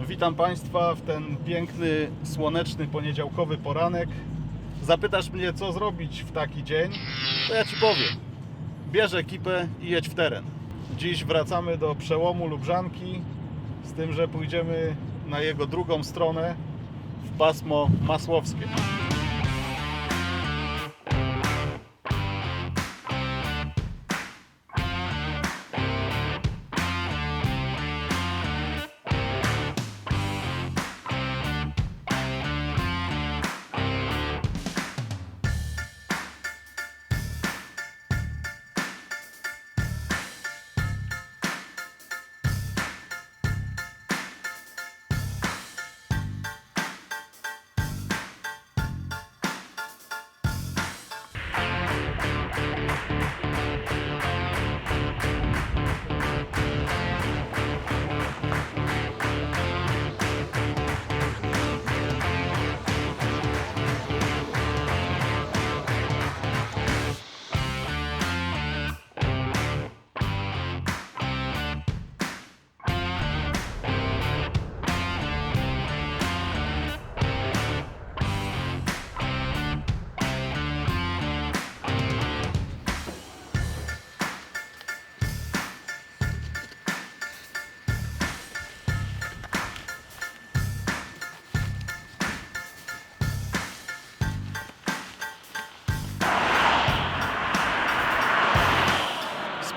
Witam Państwa w ten piękny, słoneczny, poniedziałkowy poranek. Zapytasz mnie, co zrobić w taki dzień? To ja Ci powiem. Bierz ekipę i jedź w teren. Dziś wracamy do przełomu Lubrzanki, z tym, że pójdziemy na jego drugą stronę, w pasmo masłowskie.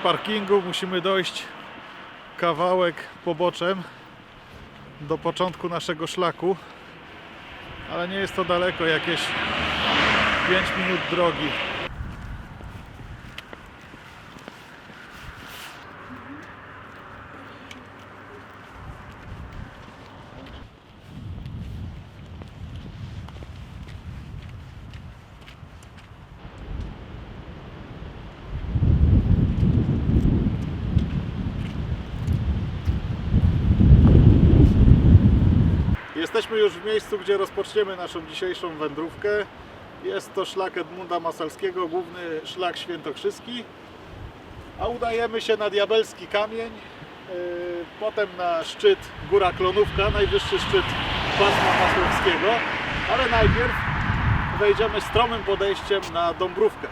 Parkingu musimy dojść kawałek poboczem do początku naszego szlaku, ale nie jest to daleko, jakieś 5 minut drogi. Jesteśmy już w miejscu, gdzie rozpoczniemy naszą dzisiejszą wędrówkę. Jest to szlak Edmunda Masalskiego, główny szlak świętokrzyski. A udajemy się na Diabelski Kamień, yy, potem na szczyt Góra Klonówka, najwyższy szczyt pasma masłowskiego. Ale najpierw wejdziemy stromym podejściem na Dąbrówkę.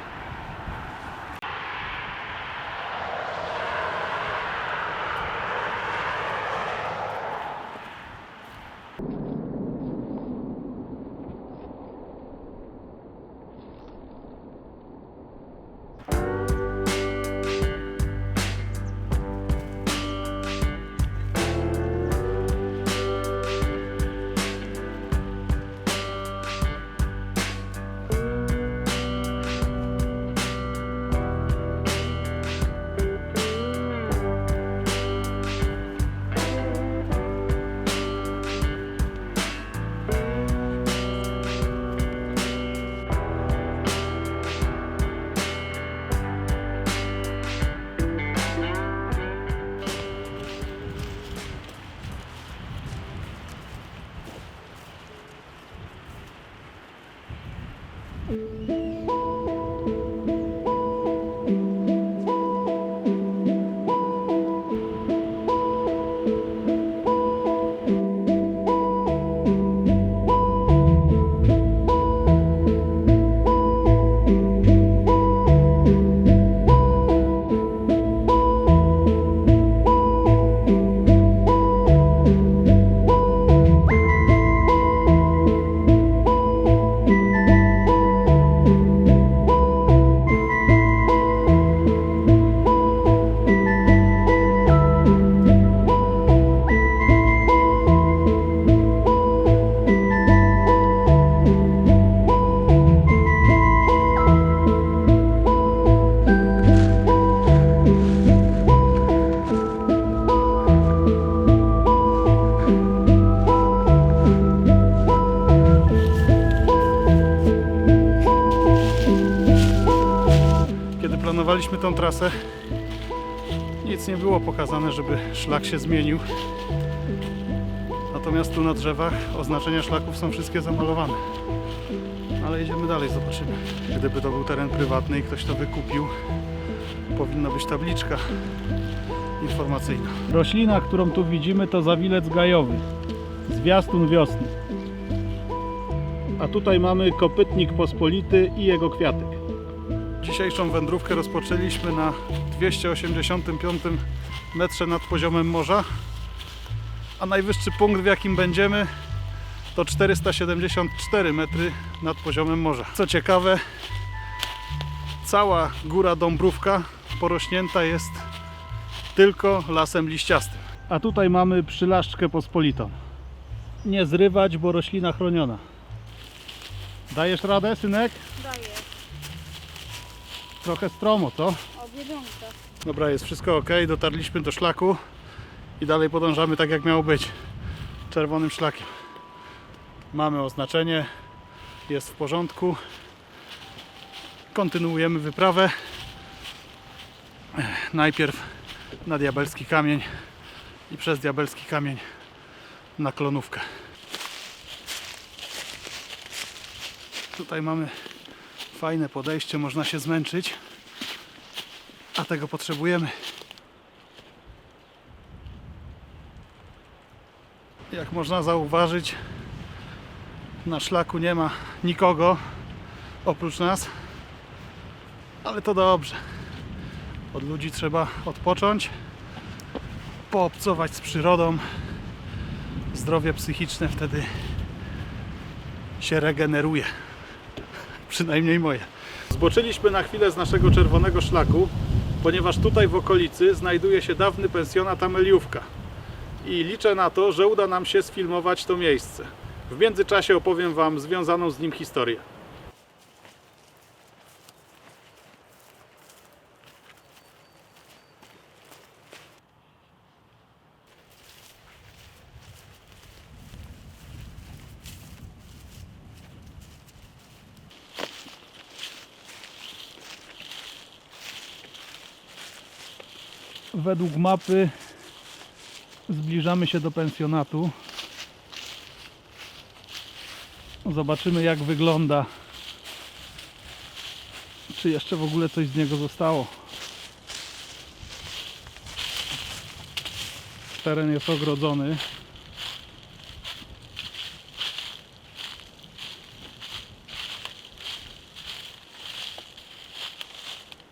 Planowaliśmy tą trasę, nic nie było pokazane, żeby szlak się zmienił. Natomiast tu na drzewach oznaczenia szlaków są wszystkie zamalowane. Ale idziemy dalej, zobaczymy. Gdyby to był teren prywatny i ktoś to wykupił, powinna być tabliczka informacyjna. Roślina, którą tu widzimy, to zawilec gajowy. Zwiastun wiosny. A tutaj mamy kopytnik pospolity i jego kwiatek. Dzisiejszą wędrówkę rozpoczęliśmy na 285 metrze nad poziomem morza, a najwyższy punkt w jakim będziemy to 474 metry nad poziomem morza. Co ciekawe, cała góra Dąbrówka porośnięta jest tylko lasem liściastym. A tutaj mamy przylaszczkę pospolitą. Nie zrywać, bo roślina chroniona. Dajesz radę, synek? Daję. Trochę stromo, co? O, biedronka. Dobra, jest wszystko ok. Dotarliśmy do szlaku i dalej podążamy tak jak miało być. Czerwonym szlakiem. Mamy oznaczenie, jest w porządku. Kontynuujemy wyprawę. Najpierw na diabelski kamień i przez diabelski kamień na klonówkę. Tutaj mamy fajne podejście, można się zmęczyć, a tego potrzebujemy. Jak można zauważyć, na szlaku nie ma nikogo oprócz nas, ale to dobrze. Od ludzi trzeba odpocząć, poobcować z przyrodą. Zdrowie psychiczne wtedy się regeneruje. Przynajmniej moje. Zboczyliśmy na chwilę z naszego czerwonego szlaku, ponieważ tutaj w okolicy znajduje się dawny pensjonat Ameliówka. I liczę na to, że uda nam się sfilmować to miejsce. W międzyczasie opowiem Wam związaną z nim historię. Według mapy zbliżamy się do pensjonatu. Zobaczymy jak wygląda. Czy jeszcze w ogóle coś z niego zostało. Teren jest ogrodzony.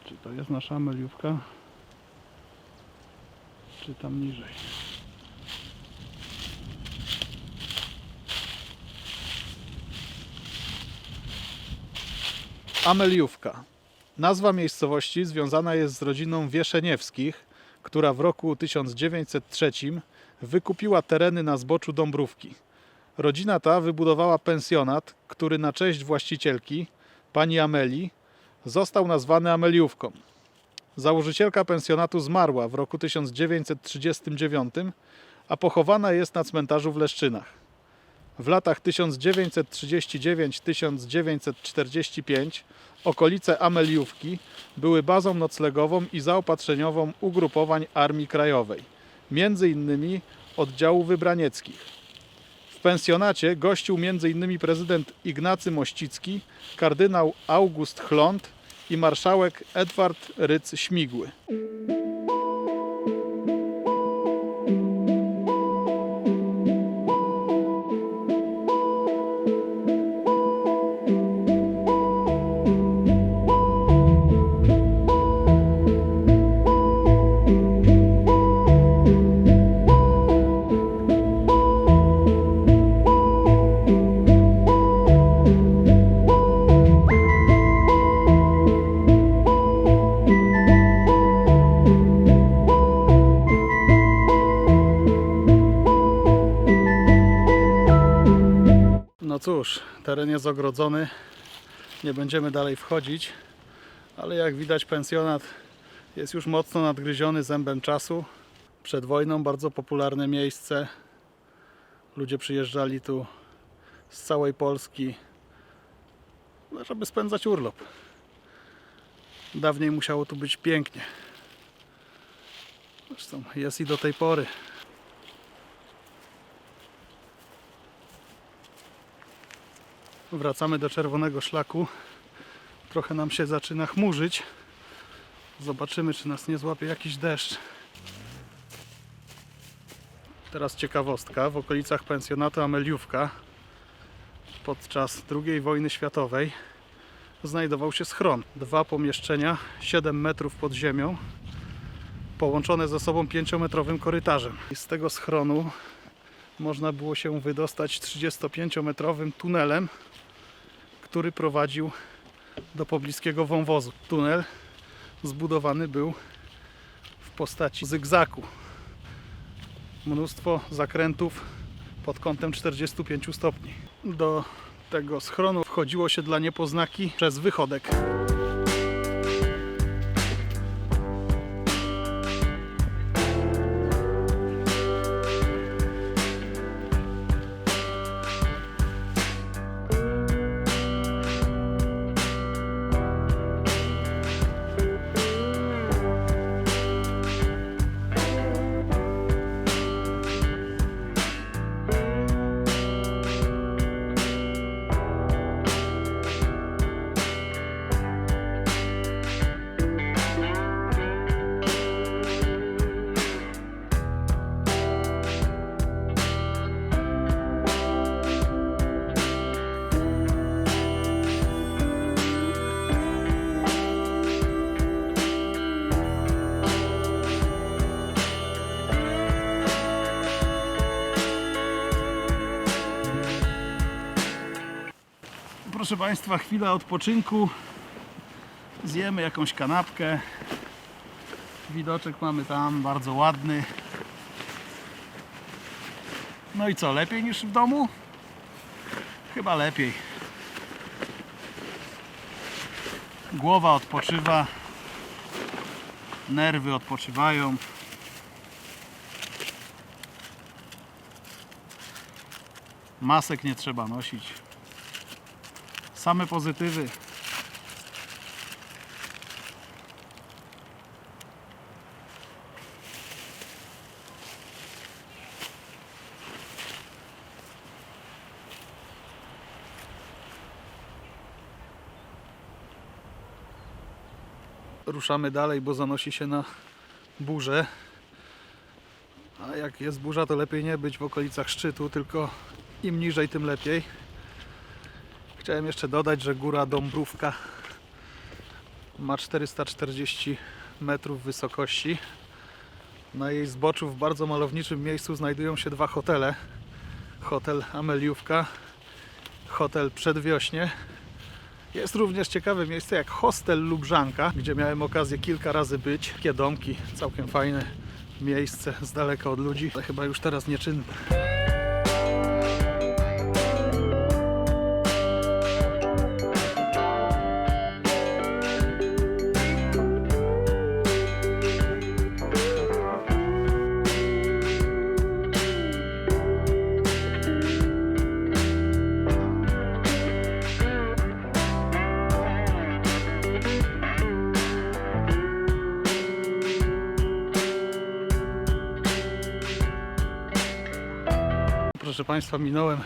Czy to jest nasza meliówka? Czy tam niżej? Ameliówka. Nazwa miejscowości związana jest z rodziną Wieszeniewskich, która w roku 1903 wykupiła tereny na zboczu Dąbrówki. Rodzina ta wybudowała pensjonat, który na cześć właścicielki, pani Ameli, został nazwany Ameliówką. Założycielka pensjonatu zmarła w roku 1939, a pochowana jest na cmentarzu w Leszczynach. W latach 1939-1945 okolice Ameliówki były bazą noclegową i zaopatrzeniową ugrupowań Armii Krajowej, między innymi oddziału wybranieckich. W pensjonacie gościł m.in. prezydent Ignacy Mościcki, kardynał August Chlont i marszałek Edward Rydz-Śmigły. No cóż, teren jest ogrodzony. Nie będziemy dalej wchodzić, ale jak widać pensjonat jest już mocno nadgryziony zębem czasu. Przed wojną bardzo popularne miejsce. Ludzie przyjeżdżali tu z całej Polski, no, żeby spędzać urlop. Dawniej musiało tu być pięknie. Zresztą jest i do tej pory. Wracamy do czerwonego szlaku. Trochę nam się zaczyna chmurzyć. Zobaczymy, czy nas nie złapie jakiś deszcz. Teraz ciekawostka. W okolicach pensjonatu Ameliówka podczas II wojny światowej znajdował się schron. Dwa pomieszczenia, 7 metrów pod ziemią, połączone ze sobą 5-metrowym korytarzem. I z tego schronu można było się wydostać 35-metrowym tunelem, który prowadził do pobliskiego wąwozu. Tunel zbudowany był w postaci zygzaku. Mnóstwo zakrętów pod kątem 45 stopni. Do tego schronu wchodziło się dla niepoznaki przez wychodek. Proszę Państwa, chwila odpoczynku. Zjemy jakąś kanapkę. Widoczek mamy tam bardzo ładny. No i co, lepiej niż w domu? Chyba lepiej. Głowa odpoczywa. Nerwy odpoczywają. Masek nie trzeba nosić. Same pozytywy. Ruszamy dalej, bo zanosi się na burzę. A jak jest burza, to lepiej nie być w okolicach szczytu, tylko im niżej, tym lepiej. Chciałem jeszcze dodać, że góra Dąbrówka ma 440 metrów wysokości. Na jej zboczu w bardzo malowniczym miejscu znajdują się dwa hotele. Hotel Ameliówka, hotel Przedwiośnie. Jest również ciekawe miejsce jak hostel Lubrzanka, gdzie miałem okazję kilka razy być. Takie domki, całkiem fajne miejsce, z daleka od ludzi, ale chyba już teraz nieczynne. Państwa, minąłem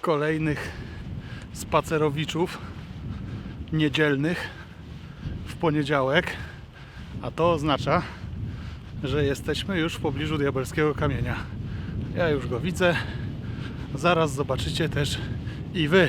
kolejnych spacerowiczów niedzielnych w poniedziałek, a to oznacza, że jesteśmy już w pobliżu diabelskiego kamienia. Ja już go widzę, zaraz zobaczycie też i Wy.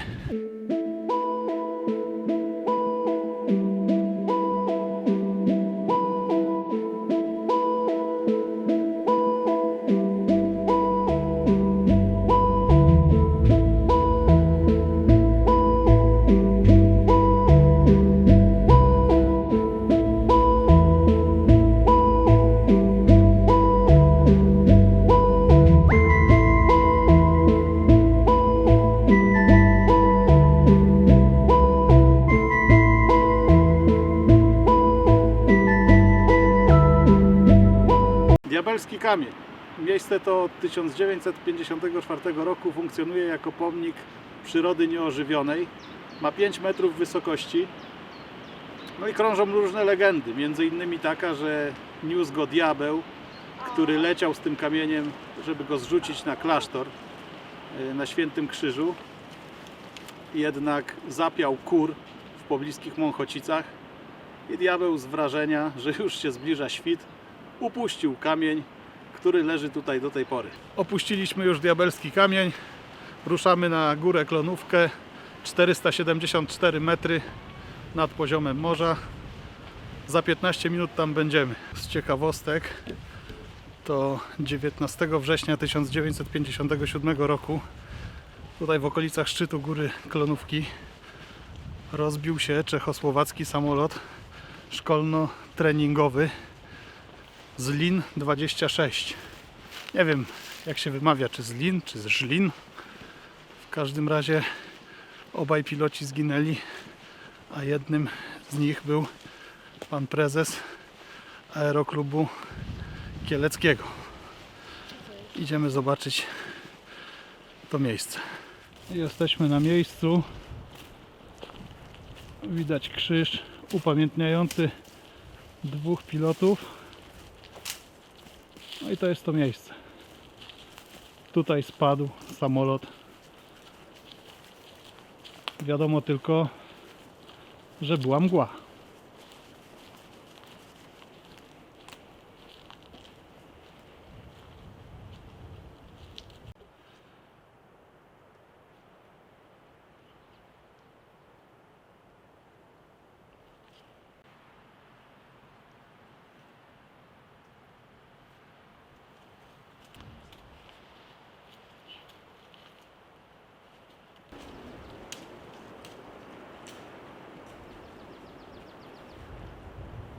Miejsce to od 1954 roku funkcjonuje jako pomnik przyrody nieożywionej. Ma 5 metrów wysokości. No i krążą różne legendy. Między innymi taka, że niósł go diabeł, który leciał z tym kamieniem, żeby go zrzucić na klasztor y, na Świętym Krzyżu. Jednak zapiał kur w pobliskich Mąchocicach i diabeł z wrażenia, że już się zbliża świt, upuścił kamień, który leży tutaj do tej pory. Opuściliśmy już diabelski kamień. Ruszamy na górę Klonówkę. 474 metry nad poziomem morza. Za 15 minut tam będziemy. Z ciekawostek to 19 września 1957 roku tutaj w okolicach szczytu góry Klonówki rozbił się czechosłowacki samolot szkolno-treningowy z LIN 26. Nie wiem jak się wymawia, czy z Lin, czy z Żlin. W każdym razie obaj piloci zginęli, a jednym z nich był pan prezes aeroklubu kieleckiego. Idziemy zobaczyć to miejsce. Jesteśmy na miejscu. Widać krzyż upamiętniający dwóch pilotów. No i to jest to miejsce. Tutaj spadł samolot. Wiadomo tylko, że była mgła.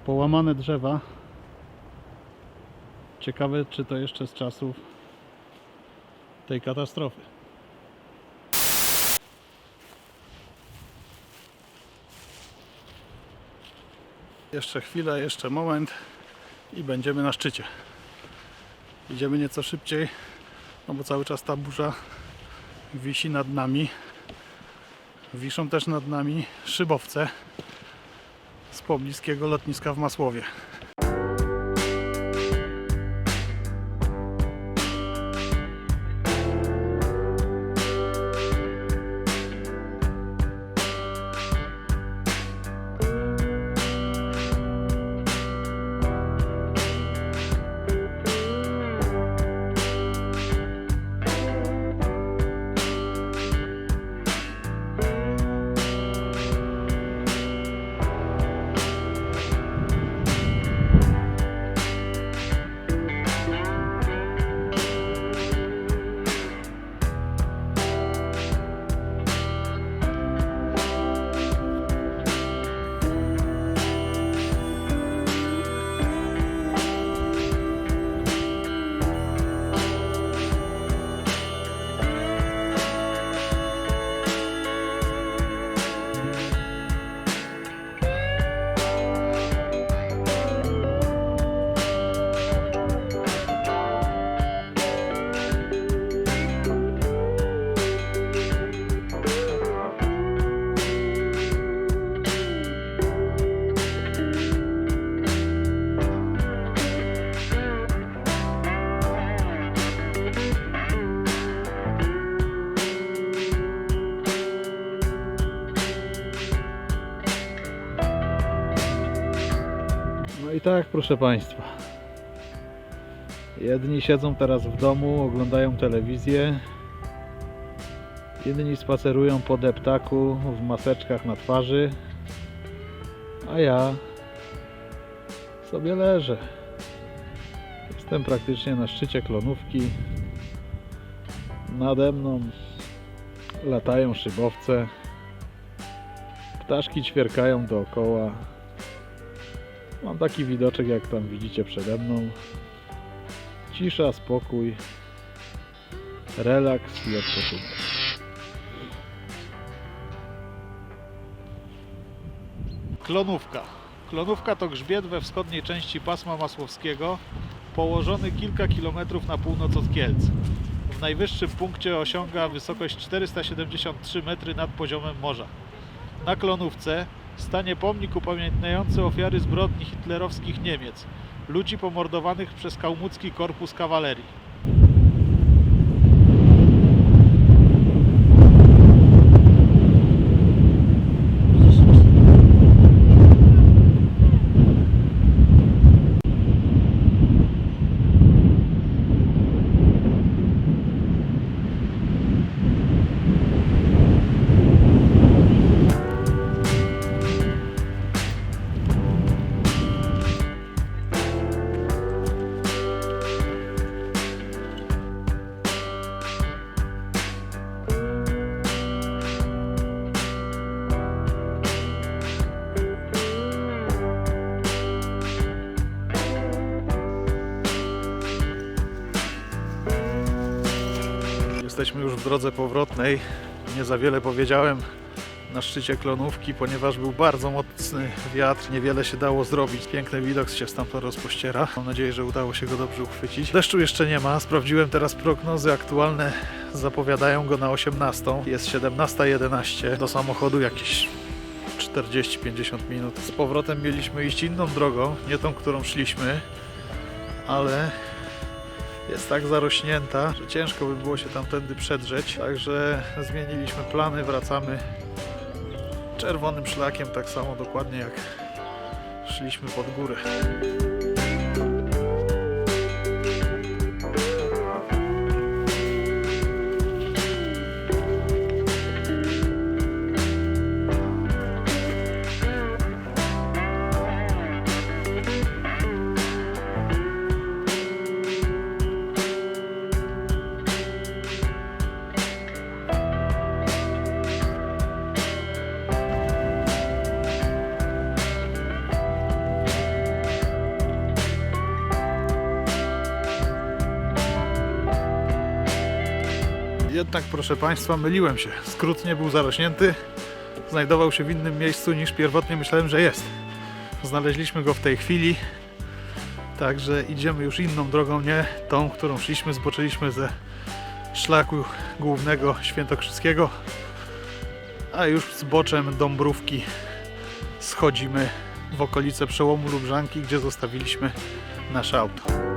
Połamane drzewa. Ciekawe, czy to jeszcze z czasów tej katastrofy. Jeszcze chwilę, jeszcze moment i będziemy na szczycie. Idziemy nieco szybciej, no bo cały czas ta burza wisi nad nami. Wiszą też nad nami szybowce pobliskiego lotniska w Masłowie. Tak, proszę Państwa. Jedni siedzą teraz w domu, oglądają telewizję. Inni spacerują po deptaku w maseczkach na twarzy. A ja sobie leżę. Jestem praktycznie na szczycie klonówki. Nade mną latają szybowce. Ptaszki ćwierkają dookoła. Mam taki widoczek, jak tam widzicie przede mną. Cisza, spokój, relaks i odpoczynek. Klonówka. Klonówka to grzbiet we wschodniej części pasma masłowskiego, położony kilka kilometrów na północ od Kielc. W najwyższym punkcie osiąga wysokość 473 metry nad poziomem morza. Na Klonówce stanie pomnik upamiętniający ofiary zbrodni hitlerowskich Niemiec, ludzi pomordowanych przez kałmucki korpus kawalerii. Drodze powrotnej. Nie za wiele powiedziałem na szczycie klonówki, ponieważ był bardzo mocny wiatr, niewiele się dało zrobić. Piękny widok się stamtąd rozpościera. Mam nadzieję, że udało się go dobrze uchwycić. Deszczu jeszcze nie ma. Sprawdziłem teraz prognozy aktualne. Zapowiadają go na 18. Jest 17.11. Do samochodu jakieś 40-50 minut. Z powrotem mieliśmy iść inną drogą, nie tą, którą szliśmy, ale jest tak zarośnięta, że ciężko by było się tamtędy przedrzeć. Także zmieniliśmy plany, wracamy czerwonym szlakiem, tak samo dokładnie jak szliśmy pod górę. Jednak, proszę Państwa, myliłem się. Skrót nie był zarośnięty. Znajdował się w innym miejscu niż pierwotnie myślałem, że jest. Znaleźliśmy go w tej chwili. Także idziemy już inną drogą, nie tą, którą szliśmy. Zboczyliśmy ze szlaku głównego świętokrzyskiego. A już zboczem Dąbrówki schodzimy w okolice przełomu Lubrzanki, gdzie zostawiliśmy nasze auto.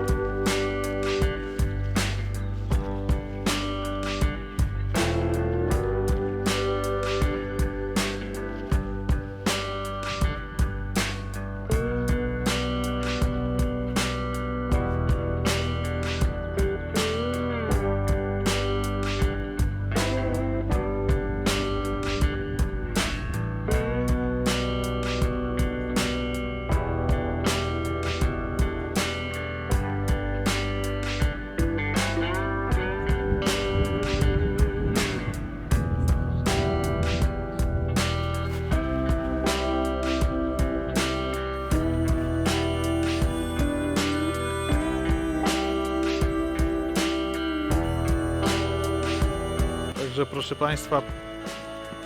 Proszę Państwa,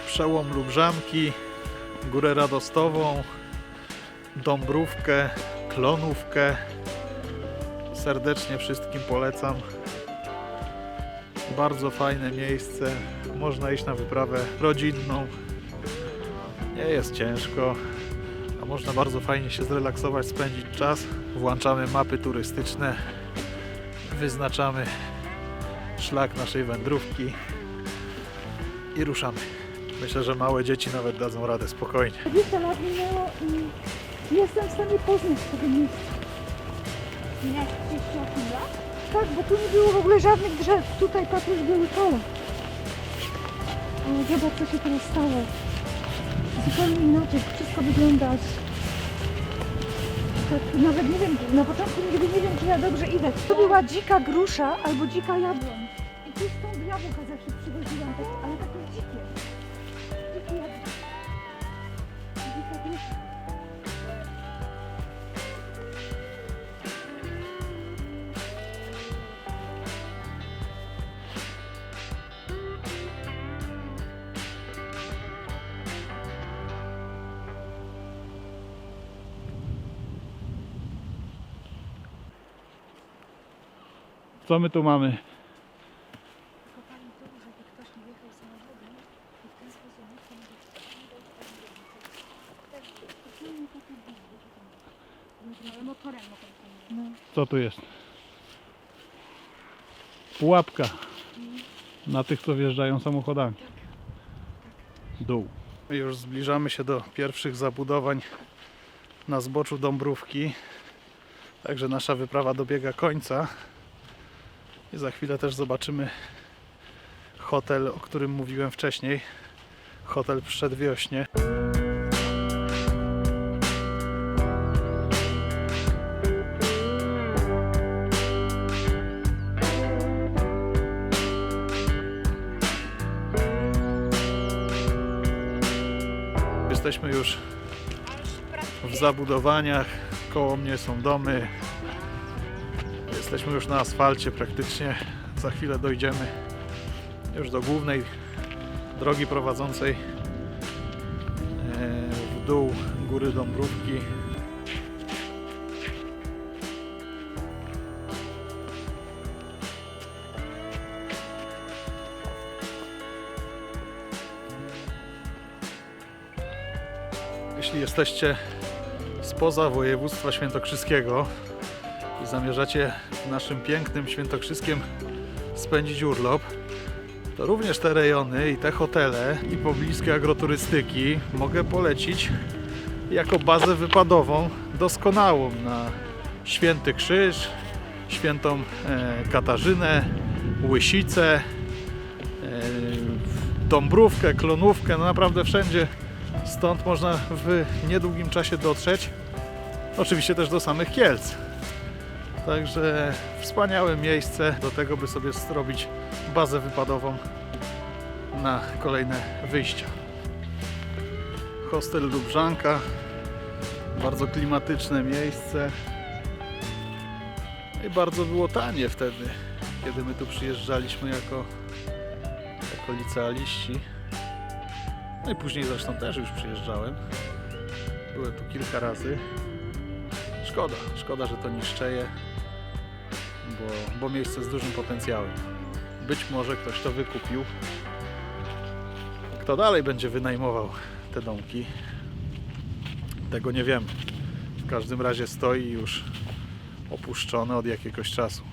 przełom Lubrzanki, Górę Radostową, Dąbrówkę, Klonówkę. Serdecznie wszystkim polecam. Bardzo fajne miejsce. Można iść na wyprawę rodzinną. Nie jest ciężko, a można bardzo fajnie się zrelaksować, spędzić czas. Włączamy mapy turystyczne, wyznaczamy szlak naszej wędrówki i ruszamy. Myślę, że małe dzieci nawet dadzą radę spokojnie. 20 lat minęło i nie jestem w stanie poznać tego miejsca. Minęło 38 lat? Tak, bo tu nie było w ogóle żadnych drzew. Tutaj patrz, były pole. Ale zobacz, co się teraz stało. Zupełnie inaczej wszystko wygląda. Tak, nawet nie wiem, na początku nigdy nie wiem, czy ja dobrze idę. To była dzika grusza albo dzika jabłoń. I tu stąd jabłka zawsze przychodziłam, tak, ale takie Co my tu mamy? Kopali tu, żeby ktoś nie jechał samochodem i w ten sposób nikt nie będzie Ale motorem mogę No. Co tu jest? Pułapka na tych, co wjeżdżają samochodami. Dół. Już zbliżamy się do pierwszych zabudowań na zboczu Dąbrówki. Także nasza wyprawa dobiega końca. I za chwilę też zobaczymy hotel, o którym mówiłem wcześniej. Hotel Przedwiośnie. Zabudowaniach. Koło mnie są domy. Jesteśmy już na asfalcie praktycznie. Za chwilę dojdziemy już do głównej drogi prowadzącej e, w dół góry Dąbrówki. Jeśli jesteście spoza województwa świętokrzyskiego i zamierzacie w naszym pięknym świętokrzyskiem spędzić urlop, to również te rejony i te hotele i pobliskie agroturystyki mogę polecić jako bazę wypadową doskonałą na Święty Krzyż, Świętą e, Katarzynę, Łysicę, e, Dąbrówkę, Klonówkę, no naprawdę wszędzie stąd można w niedługim czasie dotrzeć. Oczywiście też do samych Kielc. Także wspaniałe miejsce do tego, by sobie zrobić bazę wypadową na kolejne wyjścia. Hostel Lubrzanka, bardzo klimatyczne miejsce i bardzo było tanie wtedy, kiedy my tu przyjeżdżaliśmy jako, jako licealiści. No i później zresztą też już przyjeżdżałem. Byłem tu kilka razy. Szkoda, szkoda, że to niszczeje, bo, bo miejsce z dużym potencjałem. Być może ktoś to wykupił. Kto dalej będzie wynajmował te domki? Tego nie wiemy. W każdym razie stoi już opuszczony od jakiegoś czasu.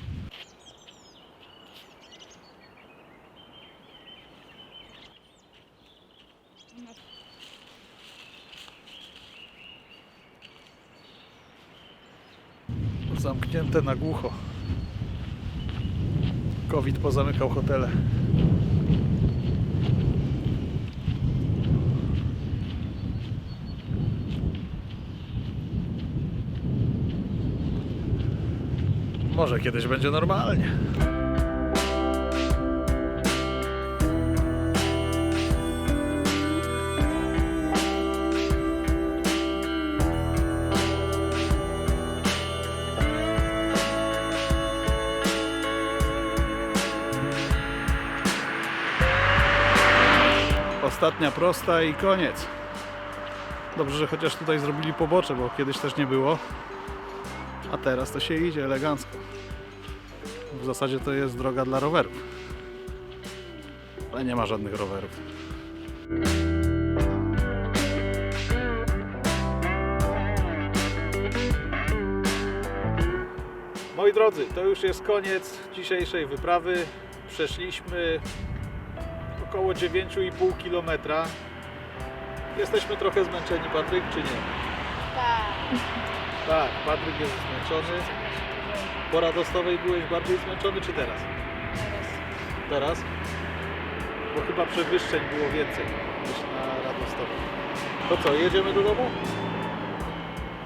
Zamknięte na głucho. COVID pozamykał hotele. Może kiedyś będzie normalnie. Ostatnia prosta i koniec. Dobrze, że chociaż tutaj zrobili pobocze, bo kiedyś też nie było. A teraz to się idzie elegancko. W zasadzie to jest droga dla rowerów. Ale nie ma żadnych rowerów. Moi drodzy, to już jest koniec dzisiejszej wyprawy. Przeszliśmy około 9,5 km. Jesteśmy trochę zmęczeni, Patryk, czy nie? Tak. Tak, Patryk jest zmęczony. Po radostowej byłeś bardziej zmęczony, czy teraz? Teraz? Bo chyba przewyższeń było więcej niż na radostowej. To co, jedziemy do domu?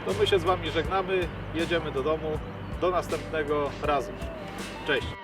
To my się z Wami żegnamy, jedziemy do domu. Do następnego razu. Cześć!